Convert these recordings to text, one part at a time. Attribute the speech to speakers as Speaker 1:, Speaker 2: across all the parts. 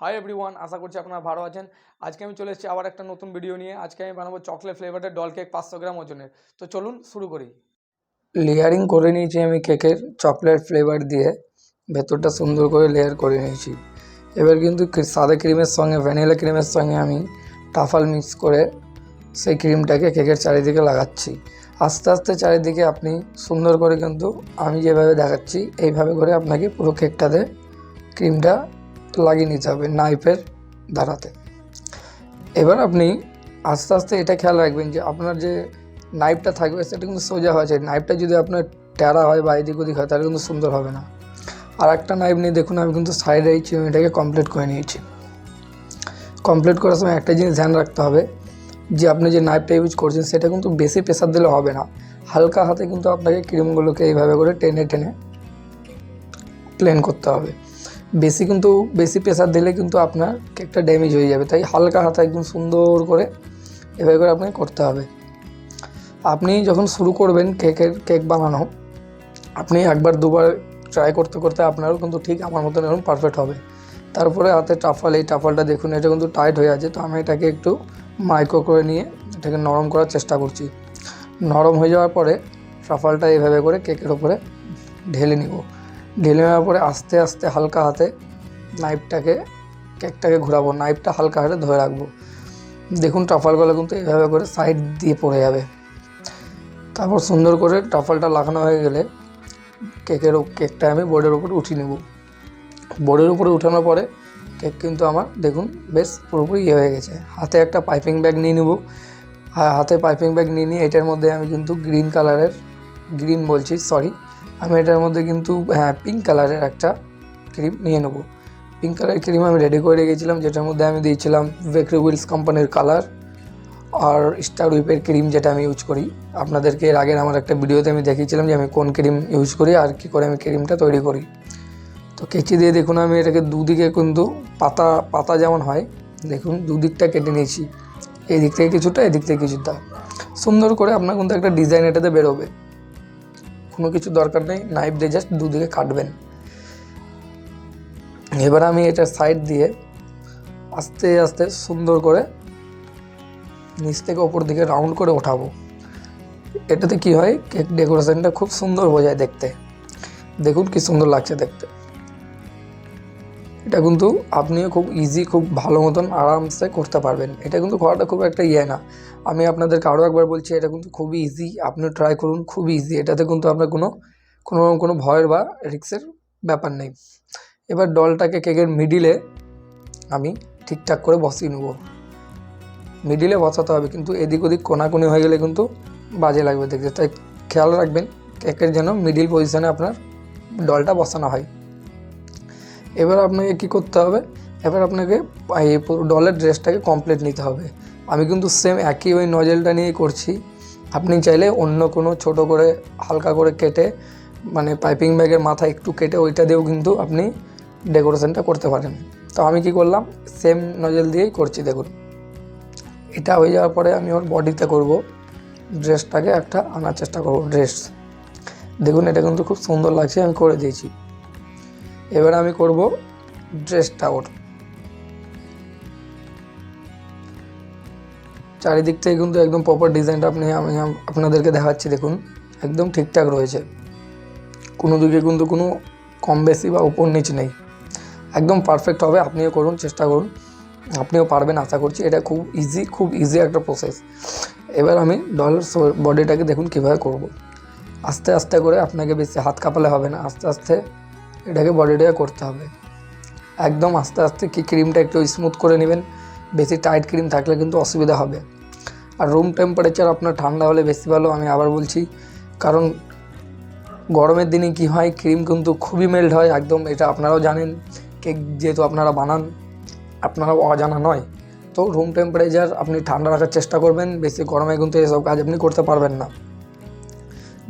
Speaker 1: Hi everyone আশা করছি আপনারা ভালো আছেন। আজকে আমি চলে এসেছি আবার একটা নতুন ভিডিও নিয়ে। আজকে আমি বানাবো চকলেট ফ্লেভারের ডল কেক পাঁচশো গ্রাম ওজনের। তো চলুন শুরু করি। লেয়ারিং করে নিয়েছি আমি কেকের চকলেট ফ্লেভার দিয়ে। ভেতরটা সুন্দর করে লেয়ার করে নিয়েছি। এবার কিন্তু সাদা ক্রিমের সঙ্গে ভ্যানিলা ক্রিমের সঙ্গে আমি টাফাল মিক্স করে সেই ক্রিমটাকে কেকের চারিদিকে লাগাচ্ছি। আস্তে আস্তে চারিদিকে আপনি সুন্দর করে কিন্তু আমি যেভাবে দেখাচ্ছি, এইভাবে করে আপনাকে পুরো কেকটাতে ক্রিমটা লাগিয়ে নিতে হবে নাইফের ধারাতে। এবার আপনি আস্তে আস্তে এটা খেয়াল রাখবেন যে আপনার যে নাইফটা থাকবে, সেটা কিন্তু সোজা চাই নাইফটা যদি আপনার ট্যারা হয় বা এদিক ওদিক হয়, তাহলে কিন্তু সুন্দর হবে না। আর একটা নাইফ নিয়ে দেখুন, আমি কিন্তু সাইডে এই চিরুনিটাকে কমপ্লিট করে নিয়েছি। কমপ্লিট করার সময় একটা জিনিস ধ্যান রাখতে হবে যে আপনি যে নাইফটা ইউজ করছেন, সেটা কিন্তু বেশি প্রেশার দিলে হবে না। হালকা হাতে কিন্তু আপনাকে ক্রিমগুলোকে এইভাবে করে টেনে টেনে প্লেন করতে হবে। বেশি কিন্তু, বেশি প্রেসার দিলে কিন্তু আপনার কেকটা ড্যামেজ হয়ে যাবে। তাই হালকা হাতে একদম সুন্দর করে এভাবে করে আপনাকে করতে হবে। আপনি যখন শুরু করবেন কেকের, কেক বানানো, আপনি একবার দুবার ট্রাই করতে করতে আপনারও কিন্তু ঠিক আমার মতন এরকম পারফেক্ট হবে। তারপরে হাতে টাফাল এই টাফালটা দেখুন, এটা কিন্তু টাইট হয়ে আছে। তো আমি এটাকে একটু মাইক্রো করে নিয়ে এটাকে নরম করার চেষ্টা করছি। নরম হয়ে যাওয়ার পরে টাফালটা এইভাবে করে কেকের ওপরে ঢেলে নিব। ঢেলে নেওয়ার পরে আস্তে আস্তে হালকা হাতে নাইফটাকে, কেকটাকে ঘোরাবো। নাইফটা হালকা হাতে ধরে রাখব। দেখুন টাফালগুলো কিন্তু এইভাবে করে সাইড দিয়ে পড়ে যাবে। তারপর সুন্দর করে টাফালটা লাগানো হয়ে গেলে কেকের কেকটা আমি বোর্ডের উপরে উঠিয়ে নেব। বোর্ডের উপরে উঠানোর পরে কেক কিন্তু আমার, দেখুন, বেশ পুরোপুরি ইয়ে হয়ে গেছে। হাতে একটা পাইপিং ব্যাগ নিয়ে নেব। হা- হাতে পাইপিং ব্যাগ নিয়ে নিয়ে এটার মধ্যে আমি কিন্তু গ্রিন কালারের, গ্রিন বলছি, সরি আমি এটার মধ্যে কিন্তু হ্যাঁ পিঙ্ক কালারের একটা ক্রিম নিয়ে নেব। পিঙ্ক কালারের ক্রিম আমি রেডি করে রেখেছিলাম, যেটার মধ্যে আমি দিয়েছিলাম ভেক্রি উইলস কোম্পানির কালার আর স্টার উইপের ক্রিম যেটা আমি ইউজ করি। আপনাদেরকে এর আগের আমার একটা ভিডিওতে আমি দেখিয়েছিলাম যে আমি কোন ক্রিম ইউজ করি আর কী করে আমি ক্রিমটা তৈরি করি। তো কেচি দিয়ে দেখুন, আমি এটাকে দুদিকে কিন্তু পাতা পাতা যেমন হয়, দেখুন, দুদিকটা কেটে নিয়েছি। এই দিক থেকে কিছুটা, এদিক থেকে কিছুটা। সুন্দর করে আপনার কিন্তু একটা ডিজাইন এটাতে বেরোবে। কোনো কিছু দরকার নেই নাইফ দিয়ে জাস্ট দুদিকে কাটবেন। এবার আমি এটা সাইড দিয়ে আস্তে আস্তে সুন্দর করে নিচ থেকে ওপর দিকে রাউন্ড করে ওঠাবো। এটাতে কি হয় কেক ডেকোরেশনটা খুব সুন্দর বোঝায় দেখতে। দেখুন কি সুন্দর লাগছে দেখতে। এটা কিন্তু আপনিও খুব ইজি খুব ভালো মতন আরামসে করতে পারবেন। এটা কিন্তু করাটা খুব একটা ইয়ে না। আমি আপনাদেরকে আরও একবার বলছি, এটা কিন্তু খুবই ইজি আপনি ট্রাই করুন খুবই ইজি এটাতে কিন্তু আপনার কোনো কোনো কোনো ভয়ের বা রিক্সের ব্যাপার নেই। এবার ডলটাকে কেকের মিডিলে আমি ঠিকঠাক করে বসিয়ে নেব। মিডিলে বসাতে হবে, কিন্তু এদিক ওদিক কোনাকুনি হয়ে গেলে কিন্তু বাজে লাগবে দেখতে। তাই খেয়াল রাখবেন, কেকের যেন মিডিল পজিশনে আপনার ডলটা বসানো হয়। এবার আপনাকে কি করতে হবে? এবার আপনাকে এই ডলের ড্রেসটাকে কমপ্লিট নিতে হবে। আমি কিন্তু সেম একই ওই নজেলটা নিয়েই করছি। আপনি চাইলে অন্য কোনো ছোট করে, হালকা করে কেটে মানে পাইপিং ব্যাগের মাথা একটু কেটে ওইটা দিয়েও কিন্তু আপনি ডেকোরেশনটা করতে পারেন। তো আমি কি করলাম? সেম নজেল দিয়েই করছি, দেখুন। এটা হয়ে যাওয়ার পরে আমি ওর বডিতে করব। ড্রেসটাকে একটা আনার চেষ্টা করব ড্রেস দেখুন, এটা কিন্তু খুব সুন্দর লাগছে, আমি করে দিয়েছি। এবার আমি করব ড্রেসটা ওর চারিদিক থেকে কিন্তু একদম প্রপার ডিজাইনটা আপনি, আমি আপনাদেরকে দেখাচ্ছি, দেখুন। একদম ঠিকঠাক রয়েছে। কোনো দিকে কিন্তু কোনো কম বেশি বা উপর নিচ নেই। একদম পারফেক্ট হবে, আপনিও করুন, চেষ্টা করুন। আপনিও পারবেন, আশা করছি। এটা খুব ইজি খুব ইজি একটা প্রসেস এবার আমি ডলের বডিটাকে দেখুন কীভাবে করব। আস্তে আস্তে করে আপনাকে বেশি হাত কাঁপালে হবে না। আস্তে আস্তে এটাকে বডিটাকে করতে হবে। একদম আস্তে আস্তে কি ক্রিমটা একটু স্মুথ করে নেবেন। বেশি টাইট ক্রিম থাকলে কিন্তু অসুবিধা হবে। আর রুম টেম্পারেচার আপনার ঠান্ডা হলে বেশি ভালো, আমি আবার বলছি। কারণ গরমের দিনে কি হয় ক্রিম কিন্তু খুবই মেল্ট হয়, একদম এটা আপনারাও জানেন। কেক যেহেতু আপনারা বানান আপনারাও অজানা নয়। তো রুম টেম্পারেচার আপনি ঠান্ডা রাখার চেষ্টা করবেন, বেশি গরমে কিন্তু এসব কাজ আপনি করতে পারবেন না।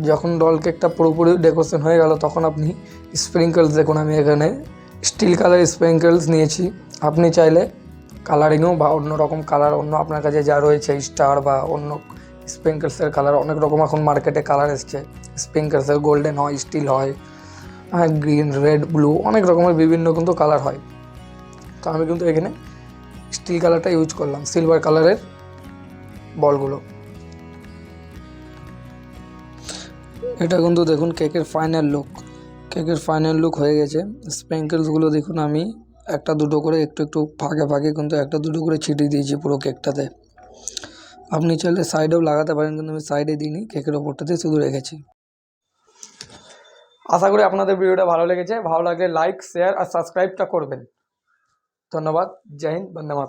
Speaker 1: যখন ডল কেকটা পুরোপুরি ডেকোরেশন হয়ে গেল, তখন আপনি স্প্রিঙ্কলস দেখুন, আমি এখানে স্টিল কালার স্প্রিঙ্কলস নিয়েছি। আপনি চাইলে কালারিংও বা অন্য রকম কালার অন্য আপনার কাছে যা রয়েছে স্টার বা অন্য স্প্রিঙ্কলসের কালার অনেক রকম এখন মার্কেটে কালার এসছে। স্প্রিঙ্কলসের গোল্ডেন হয় স্টিল হয় গ্রিন রেড ব্লু অনেক রকমের বিভিন্ন কিন্তু কালার হয়। তো আমি কিন্তু এখানে স্টিল কালারটা ইউজ করলাম সিলভার কালারের বলগুলো এটা কিন্তু দেখুন কেকের ফাইনাল লুক কেকের ফাইনাল লুক হয়ে গেছে। স্প্যাঙ্কেলসগুলো দেখুন আমি একটা দুটো করে একটু একটু ফাঁকে ফাঁকে কিন্তু একটা দুটো করে ছিটিয়ে দিয়েছি পুরো কেকটাতে। আপনি চাইলে সাইডেও লাগাতে পারেন কিন্তু আমি সাইডে দিইনি, কেকের ওপরটাতে শুধু রেখেছি। আশা করি আপনাদের ভিডিওটা ভালো লেগেছে। ভালো লাগলে লাইক শেয়ার আর সাবস্ক্রাইবটা করবেন। ধন্যবাদ। জয় হিন্দ, বন্দে